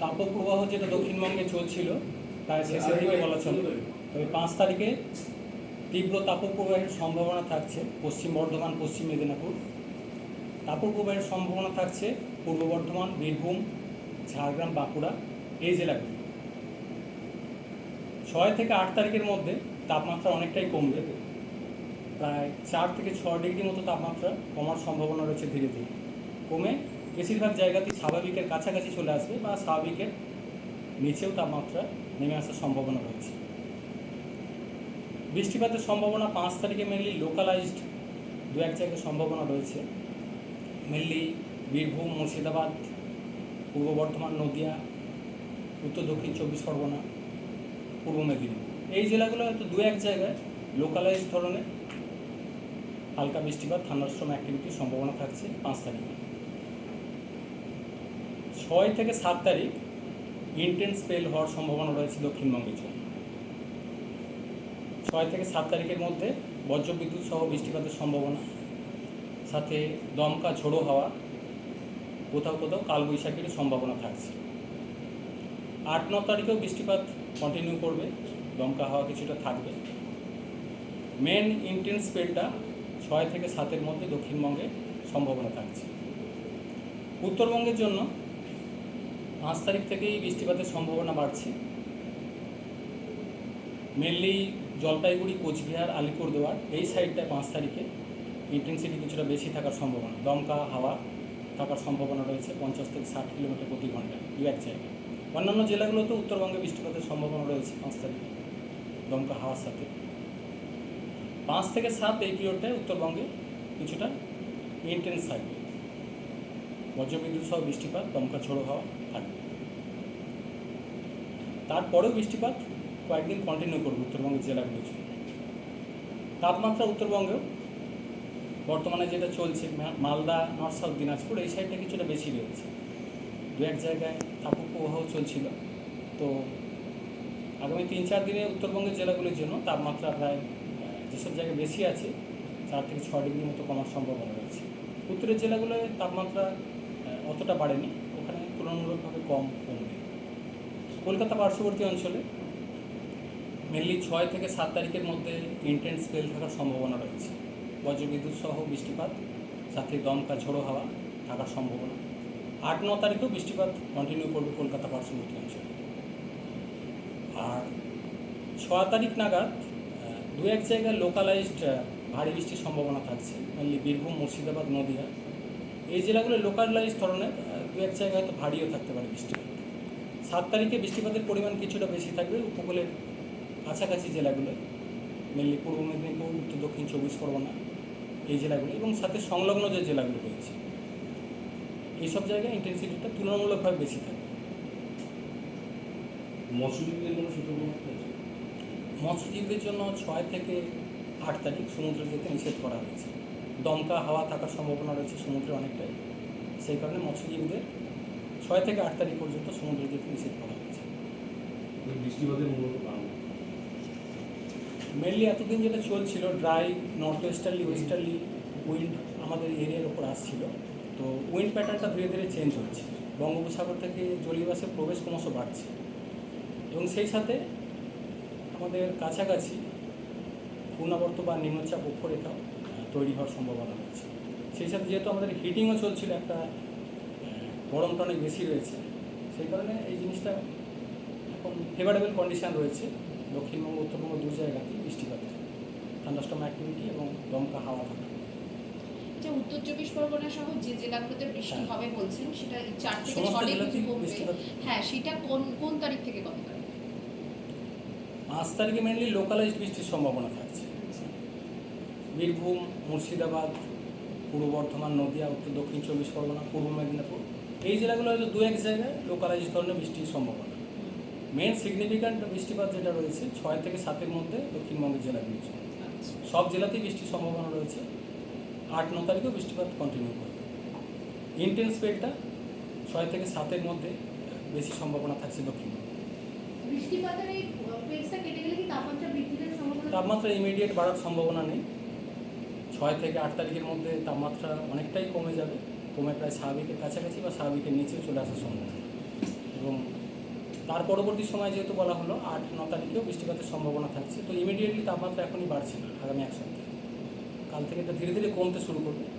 তাপপ্রবাহ যেটা দক্ষিণবঙ্গে চলছিল প্রায় শেষের দিকে বলা চলে। তবে পাঁচ তারিখে তীব্র তাপপ্রবাহের সম্ভাবনা থাকছে পশ্চিম বর্ধমান পশ্চিম মেদিনীপুর। তাপপ্রবাহের সম্ভাবনা থাকছে পূর্ব বর্ধমান বীরভূম ঝাড়গ্রাম বাঁকুড়া এই জেলাগুলি। ছয় থেকে আট তারিখের মধ্যে তাপমাত্রা অনেকটাই কমবে। প্রায় চার থেকে ছ ডিগ্রি মতো তাপমাত্রা কমার সম্ভাবনা রয়েছে ধীরে ধীরে। কমে বেশিরভাগ জায়গাতেই স্বাভাবিকের কাছাকাছি চলে আসবে বা স্বাভাবিকের নিচেও তাপমাত্রা নেমে আসার সম্ভাবনা রয়েছে। বৃষ্টিপাতের সম্ভাবনা পাঁচ তারিখে মেনলি লোকালাইজড দু এক জায়গায় সম্ভাবনা রয়েছে। মেনলি বীরভূম, মুর্শিদাবাদ, পূর্ব বর্ধমান, নদিয়া, উত্তর দক্ষিণ চব্বিশ পরগনা, পূর্ব মেদিনীপুর। এই জেলাগুলো হয়তো দু এক জায়গায় লোকালাইজ ধরনের হালকা বৃষ্টিপাত থান্ডারস্ট্রম অ্যাক্টিভিটির সম্ভাবনা থাকছে পাঁচ তারিখে। ছয় থেকে সাত তারিখ ইন্টেন্স স্পেল হওয়ার সম্ভাবনা রয়েছে দক্ষিণবঙ্গের জন্য। ছয় থেকে সাত তারিখের মধ্যে বজ্রবিদ্যুৎ সহ বৃষ্টিপাতের সম্ভাবনা, সাথে দমকা ঝোড়ো হাওয়া, কোথাও কোথাও কালবৈশাখীর সম্ভাবনা থাকছে। আট, ন তারিখেও বৃষ্টিপাত কন্টিনিউ করবে, দমকা হাওয়া কিছুটা থাকবে। মেন ইন্টেন্স স্পেলটা ছয় থেকে সাতের মধ্যে দক্ষিণবঙ্গে সম্ভাবনা থাকছে। উত্তরবঙ্গের জন্য পাঁচ তারিখ থেকেই বৃষ্টিপাতের সম্ভাবনা বাড়ছে। মেনলি জলপাইগুড়ি, কোচবিহার, আলিপুরদুয়ার এই সাইডটায় পাঁচ তারিখে ইন্টেন্সিটি কিছুটা বেশি থাকার সম্ভাবনা। দমকা, হাওয়া থাকার সম্ভাবনা রয়েছে পঞ্চাশ থেকে ষাট কিলোমিটার প্রতি ঘন্টায় দু এক জায়গায়। অন্যান্য জেলাগুলোতে উত্তরবঙ্গে বৃষ্টিপাতের সম্ভাবনা রয়েছে পাঁচ তারিখে, দমকা, হাওয়ার সাথে। পাঁচ থেকে সাত এই পিরিয়ডটায় উত্তরবঙ্গে কিছুটা ইন্টেন্স থাকবে বজ্রবিদ্যুৎ সহ বৃষ্টিপাত, দমকা ঝোড়ো হওয়া থাকবে। তারপরেও বৃষ্টিপাত কয়েকদিন কন্টিনিউ করবে উত্তরবঙ্গের জেলাগুলোতে তাপমাত্রা উত্তরবঙ্গেও বর্তমানে যেটা চলছে মালদা, নর্থ সাউথ, দিনাজপুর, এই সাইডটা কিছুটা বেশি রয়েছে। দু এক জায়গায় তাপক প্রবাহ চলছিল। তো আগামী তিন চার দিনে উত্তরবঙ্গের জেলাগুলির জন্য তাপমাত্রা প্রায় যেসব জায়গায় বেশি আছে, চার থেকে ছ ডিগ্রি মতো কমার সম্ভাবনা রয়েছে। উত্তরের জেলাগুলোয় তাপমাত্রা অতটা বাড়েনি। ওখানে তুলনামূলকভাবে কম কমবে। কলকাতা পার্শ্ববর্তী অঞ্চলে মেনলি ছয় থেকে সাত তারিখের মধ্যে ইন্টেন্স স্পেল থাকার সম্ভাবনা রয়েছে। বজ্রবিদ্যুৎ সহ বৃষ্টিপাত, সাথে দমকা ঝোড়ো হাওয়া থাকার সম্ভাবনা। আট ন তারিখেও বৃষ্টিপাত কন্টিনিউ করবে কলকাতা পার্শ্ববর্তী অঞ্চলে। আর ছ তারিখ নাগাদ দু এক জায়গায় লোকালাইজড ভারী বৃষ্টির সম্ভাবনা থাকছে। মেনলি বীরভূম, মুর্শিদাবাদ, নদিয়া। এই জেলাগুলো লোকালাইজ ধরনের দু এক জায়গায় হয়তো ভারীও থাকতে পারে বৃষ্টিপাত। সাত তারিখে বৃষ্টিপাতের পরিমাণ কিছুটা বেশি থাকবে উপকূলের কাছাকাছি জেলাগুলো মেনলি পূর্ব মেদিনীপুর উত্তর দক্ষিণ চব্বিশ পরগনা এই জেলাগুলো এবং সাথে সংলগ্ন যে জেলাগুলো রয়েছে এইসব জায়গায় ইন্টেন্সিটিটা তুলনামূলকভাবে বেশি থাকে মৎস্যজীবীদের সতর্কবার্তা আছে? মৎস্যজীবীদের জন্য ছয় থেকে আট তারিখ সমুদ্রে যেতে নিষেধ করা হয়েছে। দমকা হাওয়া থাকার সম্ভাবনা রয়েছে সমুদ্রে অনেকটাই। সেই কারণে মৎস্যজীবীদের ছয় থেকে আট তারিখ পর্যন্ত সমুদ্রে যেতে নিষেধ করা হয়েছে। এই বৃষ্টিপাতের মূলত কারণ? মেনলি এতদিন যেটা চলছিল dry north westerly westerly wind আমাদের এরিয়ার ওপর আসছিল। তো উইন্ড প্যাটার্নটা ধীরে ধীরে চেঞ্জ হচ্ছে। বঙ্গোপসাগর থেকে জলীয় বাসের প্রবেশ ক্রমশ বাড়ছে। এবং সেই সাথে আমাদের কাছাকাছি পূর্ণাবর্ত বা নিম্নচাপ অক্ষরেখাও তৈরি হওয়ার সম্ভাবনা রয়েছে। সেই সাথে যেহেতু আমাদের হিটিংও চলছিল একটা গরমটা অনেক বেশি রয়েছে সেই কারণে এই জিনিসটা এখন ফেভারেবল কন্ডিশন রয়েছে। দক্ষিণবঙ্গ উত্তরবঙ্গ দু জায়গাতেই বৃষ্টিপাতের থান্ডাস্টম অ্যাক্টিভিটি এবং দমকা হাওয়া থাকা। যে উত্তর চব্বিশ পরগনা সহ যে জেলাগুলোতে বৃষ্টি হ্যাঁ। হবে বলছেন সেটা চার থেকে সমস্ত ছ ডিগ্রি কমবে। বৃষ্টিপাত। হ্যাঁ সেটা কোন কোন তারিখ থেকে কত তারিখ পাঁচ তারিখে মেনলি লোকালাইজড বৃষ্টির সম্ভাবনা থাকছে। বীরভূম মুর্শিদাবাদ পূর্ব বর্ধমান নদিয়া উত্তর দক্ষিণ চব্বিশ পরগনা পূর্ব মেদিনীপুর এই জেলাগুলো হয়তো দু এক জায়গায় লোকালাইজ ধরনের বৃষ্টির সম্ভাবনা। মেন সিগনিফিক্যান্ট বৃষ্টিপাত যেটা রয়েছে ছয় থেকে সাতের মধ্যে দক্ষিণবঙ্গের জেলাগুলির জন্য। সব জেলাতেই বৃষ্টির সম্ভাবনা রয়েছে। আট ন তারিখেও বৃষ্টিপাত কন্টিনিউ করবে। ইন্টেন্স স্পেলটা ছয় থেকে সাতের মধ্যে বেশি সম্ভাবনা থাকছে দক্ষিণবঙ্গে। তাপমাত্রা ইমিডিয়েট বাড়ার সম্ভাবনা নেই। ছয় থেকে আট তারিখের মধ্যে তাপমাত্রা অনেকটাই কমে যাবে। কমে প্রায় স্বাভাবিকের কাছাকাছি বা স্বাভাবিকের নিচেও চলে আসার সম্ভাবনা। এবং তার পরবর্তী সময় যেহেতু বলা হলো, আট, ন তারিখেও বৃষ্টিপাতের সম্ভাবনা থাকছে। তো ইমিডিয়েটলি তাপমাত্রা এখনই বাড়ছে না, আগামী এক সপ্তাহে। কাল থেকে এটা ধীরে ধীরে কমতে শুরু করবে।